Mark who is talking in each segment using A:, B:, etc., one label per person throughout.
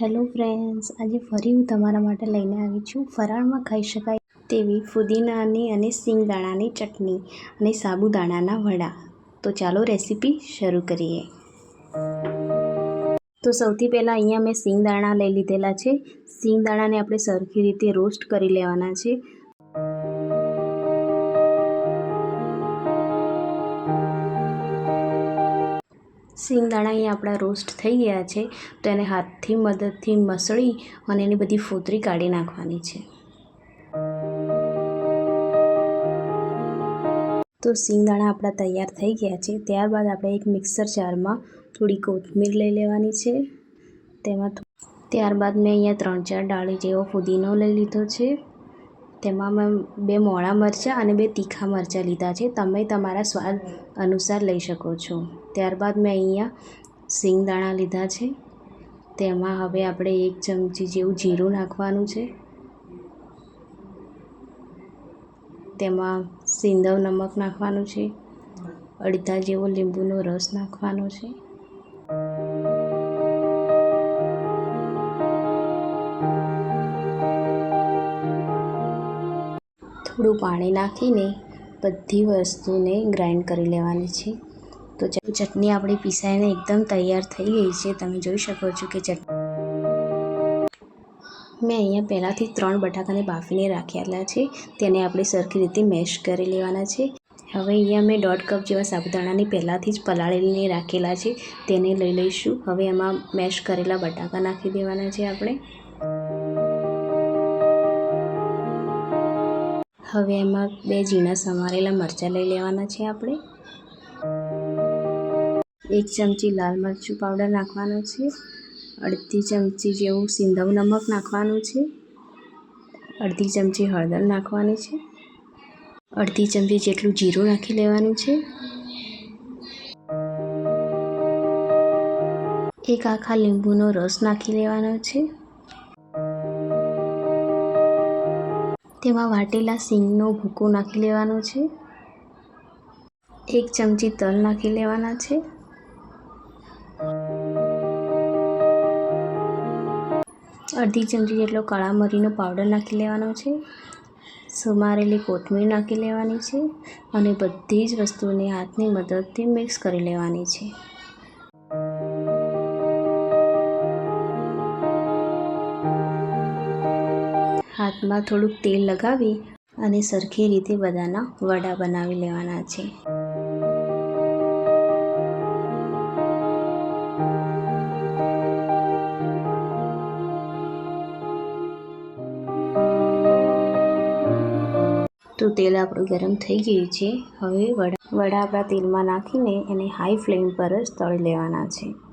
A: Hello friends, આજે ફરી હું તમારા માટે લઈને આવી છું. ફરાળમાં ખાઈ શકાય તેવી ફુદીનાની અને સિંગદાણાની ચટણી અને સાબુદાણાના વડા. તો ચાલો રેસીપી શરૂ કરીએ. તો સૌથી પહેલાં અહીંયા મેં સિંગદાણા લઈ લીધેલા છે. સિંગદાણાને આપણે સરખી રીતે રોસ્ટ કરી લેવાના છે. સિંગદાણા અહીંયા આપણા રોસ્ટ થઈ ગયા છે, તો એને હાથથી મદદથી મસળી અને એની બધી ફોતરી કાઢી નાખવાની છે. તો સિંગદાણા આપણા તૈયાર થઈ ગયા છે, ત્યારબાદ આપણે એક મિક્સર જારમાં થોડી કોથમીર લઈ લેવાની છે. તેમાં ત્યારબાદ મેં અહીંયા ત્રણ ચાર ડાળી જેવો ફુદીનો લઈ લીધો છે. તેમાં મેં બે મોળા મરચાં અને બે તીખા મરચાં લીધા છે. તમે તમારા સ્વાદ અનુસાર લઈ શકો છો. ત્યારબાદ મેં અહીંયા સિંગદાણા લીધા છે. તેમાં હવે આપણે એક ચમચી જેવું જીરું નાખવાનું છે. તેમાં સિંધવ નમક નાખવાનું છે. અડધા જેવો લીંબુનો રસ નાખવાનો છે. થોડું પાણી નાખીને બધી વસ્તુને ગ્રાઇન્ડ કરી લેવાની છે. તો ચટણી આપણી પીસાઈને એકદમ તૈયાર થઈ ગઈ છે. તમે જોઈ શકો છો કે ચટણી મેં અહીંયા પહેલાંથી ત્રણ બટાકાને બાફીને રાખેલા છે. તેને આપણે સરખી રીતે મેશ કરી લેવાના છે. હવે અહીંયા મેં દોઢ કપ જેવા સાબુદાણાની પહેલાંથી જ પલાળીને રાખેલા છે. તેને લઈ લઈશું. હવે એમાં મેશ કરેલા બટાકા નાખી દેવાના છે આપણે. હવે એમાં બે ઝીણા સમારેલા મરચાં લઈ લેવાના છે આપણે. એક ચમચી લાલ મરચું પાવડર નાખવાનો છે. અડધી ચમચી જેવું સિંધવ નમક નાખવાનું છે. અડધી ચમચી હળદર નાખવાની છે. અડધી ચમચી જેટલું જીરું નાખી લેવાનું છે. એક આખા લીંબુનો રસ નાખી લેવાનો છે. તેમાં વાટેલા સિંગનો ભૂકો નાખી લેવાનો છે. એક ચમચી તલ નાખી લેવાના છે. અડધી ચમચી જેટલો કાળા મરીનો પાવડર નાખી લેવાનો છે. સમારેલી કોથમીર નાખી લેવાની છે અને બધી જ વસ્તુને હાથની મદદથી મિક્સ કરી લેવાની છે. હાથમાં થોડુંક તેલ લગાવી અને સરખી રીતે બધાના વડા બનાવી લેવાના છે. તો તેલ આપણું ગરમ થઈ ગયું છે. હવે વડા વડા આપણા તેલમાં નાખીને એને હાઈ ફ્લેમ પર જ તળી લેવાના છે.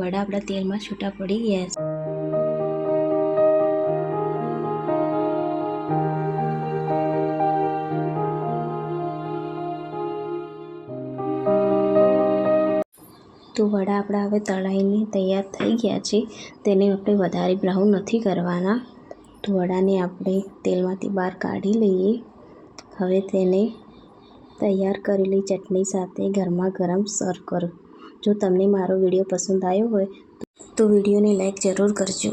A: વડા આપણા તેલમાં છૂટા પડી ગયા છે. તો વડા આપણા હવે તળાઈને તૈયાર થઈ ગયા છે. તેને આપણે વધારે બ્રાઉન નથી કરવાના. તો વડાને આપણે તેલમાંથી બહાર કાઢી લઈએ. હવે તેને તૈયાર કરેલી ચટણી સાથે ગરમા ગરમ સર્વ કરો. જો તમને મારો વીડિયો પસંદ આવ્યો હોય તો વિડીયોને લાઈક જરૂર કરજો.